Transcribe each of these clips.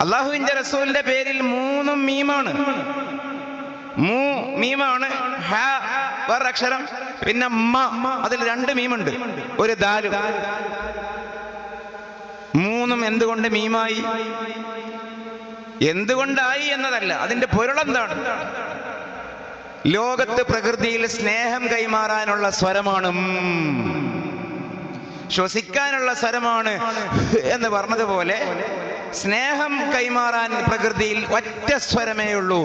അള്ളാഹുവിന്റെ റസൂലിന്റെ പേരിൽ മൂന്നും മീമാണ്. മൂ മീമാണ് വേറൊരക്ഷരം പിന്നെ മ അതിൽ രണ്ട് മീമുണ്ട്. ഒരു ദാലും. മൂന്നും എന്തുകൊണ്ട് മീമായി? എന്തുകൊണ്ടായി എന്നതല്ല അതിന്റെ പൊരുളെന്താണ് ലോകത്ത് പ്രകൃതിയിൽ സ്നേഹം കൈമാറാനുള്ള സ്വരമാണ് ശ്വസിക്കാനുള്ള സ്വരമാണ് എന്ന് പറഞ്ഞതുപോലെ സ്നേഹം കൈമാറാൻ പ്രകൃതിയിൽ ഒറ്റ സ്വരമേ ഉള്ളൂ.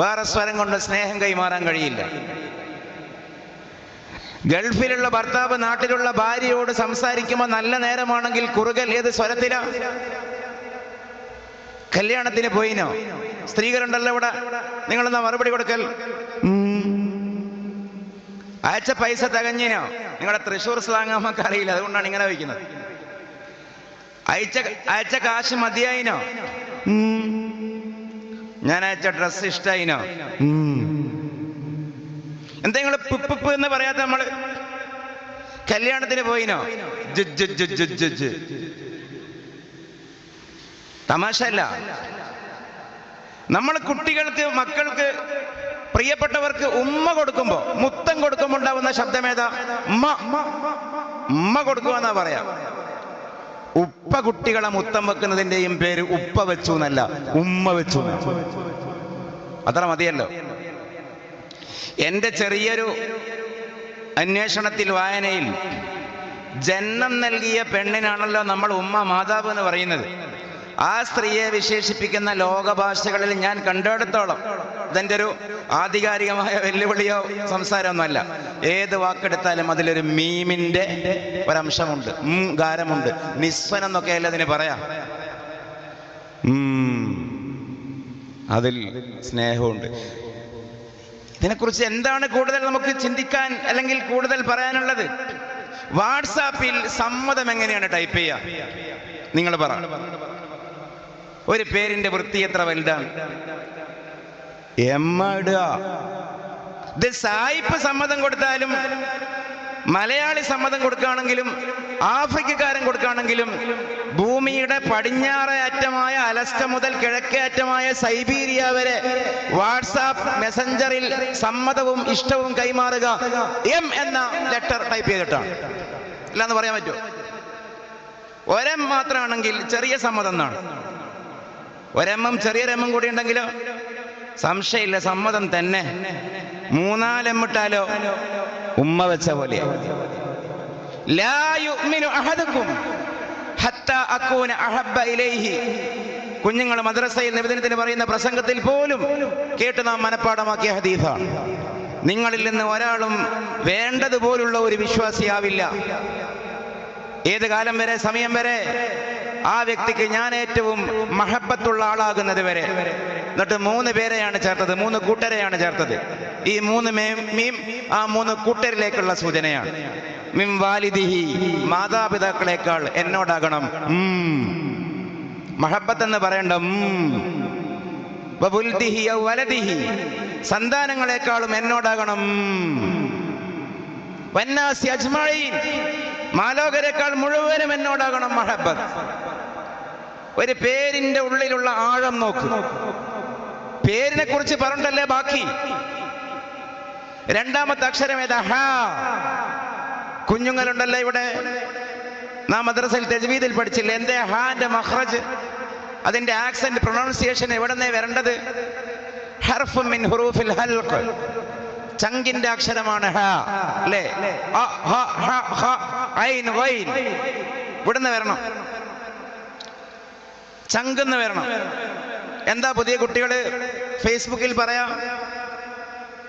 വേറെ സ്വരം കൊണ്ട് സ്നേഹം കൈമാറാൻ കഴിയില്ല. ഗൾഫിലുള്ള ഭർത്താവ് നാട്ടിലുള്ള ഭാര്യയോട് സംസാരിക്കുമ്പോൾ നല്ല നേരമാണെങ്കിൽ കുറുകൽ ഏത് സ്വരത്തിലാ? കല്യാണത്തിന് പോയിനോ? സ്ത്രീകളുണ്ടല്ലോ ഇവിടെ. നിങ്ങളെന്നാ മറുപടി കൊടുക്കൽ. അയച്ച പൈസ തികഞ്ഞിനോ? നിങ്ങളുടെ തൃശ്ശൂർ സ്ലാങ് നമുക്ക് അറിയില്ല അതുകൊണ്ടാണ് ഇങ്ങനെ വയ്ക്കുന്നത്. അയച്ച അയച്ച കാശ് മതിയായിനോ? ഞാൻ അയച്ച ഡ്രസ് ഇഷ്ടായിനോ? എന്തെങ്കിലും പിപ്പ് എന്ന് പറയാത്ത നമ്മൾ കല്യാണത്തിന് പോയിനോ. തമാശ അല്ല നമ്മൾ കുട്ടികൾക്ക് മക്കൾക്ക് പ്രിയപ്പെട്ടവർക്ക് ഉമ്മ കൊടുക്കുമ്പോ മുത്തം കൊടുക്കുമ്പോ ഉണ്ടാവുന്ന ശബ്ദമേതാ? ഉമ്മ ഉമ്മ കൊടുക്കുക എന്നാ പറയാ. ഉപ്പ കുട്ടികളെ മുത്തം വെക്കുന്നതിന്റെയും പേര് ഉപ്പ വെച്ചു എന്നല്ല ഉമ്മ വെച്ചു. അത്ര മതിയല്ലോ എന്റെ ചെറിയൊരു അന്വേഷണത്തിൽ വായനയിൽ ജന്മം നൽകിയ പെണ്ണിനാണല്ലോ നമ്മൾ ഉമ്മ മാതാവ് എന്ന് പറയുന്നത് ആ സ്ത്രീയെ വിശേഷിപ്പിക്കുന്ന ലോകഭാഷകളിൽ ഞാൻ കണ്ടെടുത്തോളം. ഇതെന്റെ ഒരു ആധികാരികമായ വെല്ലുവിളിയോ സംസാരമൊന്നുമല്ല. ഏത് വാക്കെടുത്താലും അതിലൊരു മീമിന്റെ ഒരംശമുണ്ട്. ഗാരമുണ്ട്. നിസ്വൻ എന്നൊക്കെ അല്ല അതിന് പറയാം. അതിൽ സ്നേഹമുണ്ട്. ഇതിനെക്കുറിച്ച് എന്താണ് കൂടുതൽ നമുക്ക് ചിന്തിക്കാൻ അല്ലെങ്കിൽ കൂടുതൽ പറയാനുള്ളത്? വാട്സാപ്പിൽ സമ്മതം എങ്ങനെയാണ് ടൈപ്പ് ചെയ്യുക? നിങ്ങൾ പറ. ഒരു പേരിന്റെ വൃത്തി എത്ര വലുതാണ്? എമ്മ ഇടുക. ഇത് സായിപ്പ് സമ്മതം കൊടുത്താലും മലയാളി സമ്മതം കൊടുക്കുകയാണെങ്കിലും ആഫ്രിക്കക്കാരൻ കൊടുക്കുകയാണെങ്കിലും ഭൂമിയുടെ പടിഞ്ഞാറേ അറ്റമായ അലസ്ക മുതൽ കിഴക്കേ അറ്റമായ സൈബീരിയ വരെ വാട്സാപ്പ് മെസഞ്ചറിൽ സമ്മതവും ഇഷ്ടവും കൈമാറുക. എം എന്ന ലെറ്റർ ടൈപ്പ് ചെയ്തിട്ടാണ്. ഇല്ലാന്ന് പറയാൻ പറ്റുമോ? ഒരം മാത്രമാണെങ്കിൽ ചെറിയ സമ്മതം എന്നാണ്. ഒരെമ്മും ചെറിയ രമ്മും കൂടി ഉണ്ടെങ്കിലോ സംശയമില്ല സമ്മതം തന്നെ. മൂന്നാലെമ്മിട്ടാലോ? ഉമ്മ വെച്ച പോലെ കുഞ്ഞുങ്ങൾ മദ്രസയിൽ നിവേദനത്തിന് പറയുന്ന പ്രസംഗത്തിൽ പോലും കേട്ട് നാം മനഃപ്പാടമാക്കിയ ഹദീഫാണ് നിങ്ങളിൽ നിന്ന് ഒരാളും വേണ്ടതുപോലുള്ള ഒരു വിശ്വാസിയാവില്ല. ഏത് കാലം വരെ? സമയം വരെ? ആ വ്യക്തിക്ക് ഞാൻ ഏറ്റവും മഹബത്തുള്ള ആളാകുന്നത് വരെ. എന്നിട്ട് മൂന്ന് പേരെയാണ് ചേർത്തത് മൂന്ന് കൂട്ടരെയാണ് ചേർത്തത്. ഈ മൂന്ന് മീം ആ മൂന്ന് കൂട്ടരിലേക്കുള്ള സൂചനയാണ്. മിം വാലിദിഹി മാതാപിതാക്കളെക്കാൾ എന്നോടാകണം. മഹബത്ത് എന്ന് പറയണ്ട വലദിഹി സന്താനങ്ങളെക്കാളും എന്നോടാകണം. വന്നാസി അജ്മഈൻ മാലോകരെക്കാൾ മുഴുവനും എന്നോടാകണം മഹബത്ത്. ഒരു പേരിന്റെ ഉള്ളിലുള്ള ആഴം നോക്ക്. പേരിനെ കുറിച്ച് പറഞ്ഞിട്ടല്ലേ ബാക്കി? രണ്ടാമത്തെ അക്ഷരം ഏതാ? ഹ. കുഞ്ഞുങ്ങളുണ്ടല്ലോ ഇവിടെ? നാം മദ്രസയിൽ തെജ്വീദിൽ പഠിച്ചില്ല? എന്തേ ഹാന്റെ മഹ്റജ്? അതിന്റെ ആക്സെന്റ് പ്രൊണൗൺസിയേഷൻ എവിടെന്നേ വരേണ്ടത്? ഹർഫ് മിൻ ഹുറൂഫിൽ ഹൽഖ്. ചങ്കിന്റെ അക്ഷരമാണ് ഹ അല്ലേ. ഇവിടുന്ന് വരണം. ചങ്കെന്ന് വരണം. എന്താ പുതിയ കുട്ടികൾ? ഫേസ്ബുക്കിൽ പറയാ.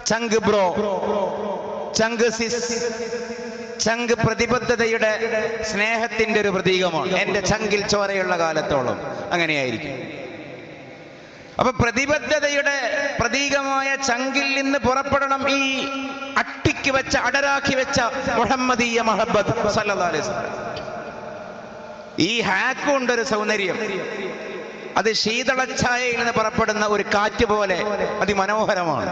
ചങ്ക് ബ്രോ. ചങ്ക് സിസ്. ചങ്ക് പ്രതിബദ്ധതയുടെ സ്നേഹത്തിന്റെ ഒരു പ്രതീകമാണ്. എന്റെ ചങ്കിൽ ചോരയുള്ള കാലത്തോളം അങ്ങനെയായിരിക്കും. അപ്പൊ പ്രതിബദ്ധതയുടെ പ്രതീകമായ ചങ്കിൽ നിന്ന് പുറപ്പെടണം ഈ അട്ടിക്ക് വെച്ച അടരാക്കി വെച്ച മുഹമ്മദീയ മഹബത്ത് സല്ലല്ലാഹു അലൈഹി വസല്ലം. ഈ ഹാക്കും ഉണ്ടൊരു സൗന്ദര്യം. അത് ശീതളച്ഛായയിൽ നിന്ന് പുറപ്പെടുന്ന ഒരു കാറ്റ് പോലെ അതിമനോഹരമാണ്.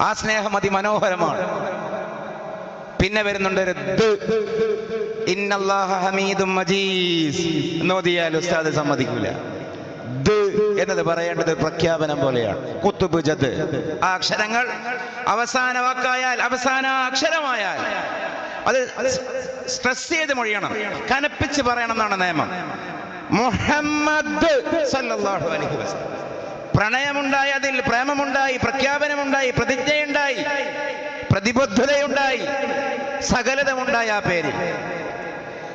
ആ സ്നേഹം അതിമനോഹരമാണ്. പിന്നെ വരുന്നുണ്ട് ഒരു എന്ന് ഓതിയാൽ ഉസ്താദ് സമ്മതിക്കൂല. ദ് എന്നത് പറയേണ്ടത് പ്രഖ്യാപനം പോലെയാണ്. കുത്തുബ് ജദ്. ആ അക്ഷരങ്ങൾ അവസാന വാക്കായാൽ അവസാന അക്ഷരമായാൽ അത് സ്ട്രെസ് ചെയ്ത് മൊഴിയണം. കനപ്പിച്ച് പറയണം എന്നാണ് നിയമം. മുഹമ്മദ് സല്ലല്ലാഹു അലൈഹി വസല്ലം. പ്രണയമുണ്ടായി അതിൽ പ്രേമമുണ്ടായി പ്രഖ്യാപനമുണ്ടായി പ്രതിജ്ഞയുണ്ടായി പ്രതിബദ്ധതയുണ്ടായി സകലതമുണ്ടായ ആ പേര്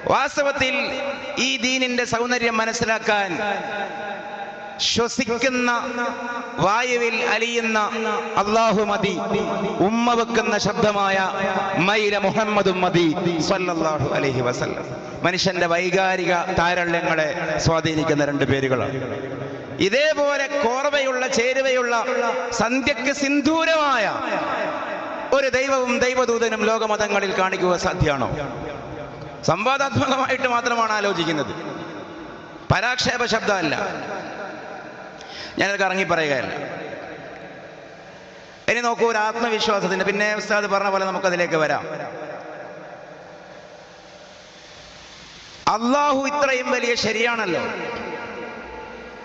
വാസ്തവത്തിൽ ഈ ദീനിന്റെ സൗന്ദര്യം മനസ്സിലാക്കാൻ ശ്വസിക്കുന്ന വായുവിൽ അലിയുന്ന അള്ളാഹു മതി ഉമ്മ വെക്കുന്ന ശബ്ദമായ മൈല മുഹമ്മദും മതി സല്ലല്ലാഹു അലൈഹി വസല്ല. മനുഷ്യന്റെ വൈകാരിക താരള്യങ്ങളെ സ്വാധീനിക്കുന്ന രണ്ട് പേരുകളാണ്. ഇതേപോലെ കോർവയുള്ള ചേരുവയുള്ള സന്ധ്യക്ക് സിന്ധൂരമായ ഒരു ദൈവവും ദൈവദൂതനും ലോകമതങ്ങളിൽ കാണിക്കുക സാധ്യമാണോ? സംവാദാത്മകമായിട്ട് മാത്രമാണ് ആലോചിക്കുന്നത്. പരാക്ഷേപ ശബ്ദമല്ല. ഞാനത് കറങ്ങി പറയുകയല്ല ഇനി നോക്കൂ ഒരു ആത്മവിശ്വാസത്തിന്റെ പിന്നെ ഉസ്താദ് പറഞ്ഞ പോലെ നമുക്കതിലേക്ക് വരാം. അള്ളാഹു ഇത്രയും വലിയ ശരിയാണല്ലോ.